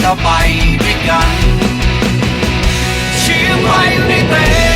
เราไปด้วยกันเชียงใหม่ในเต้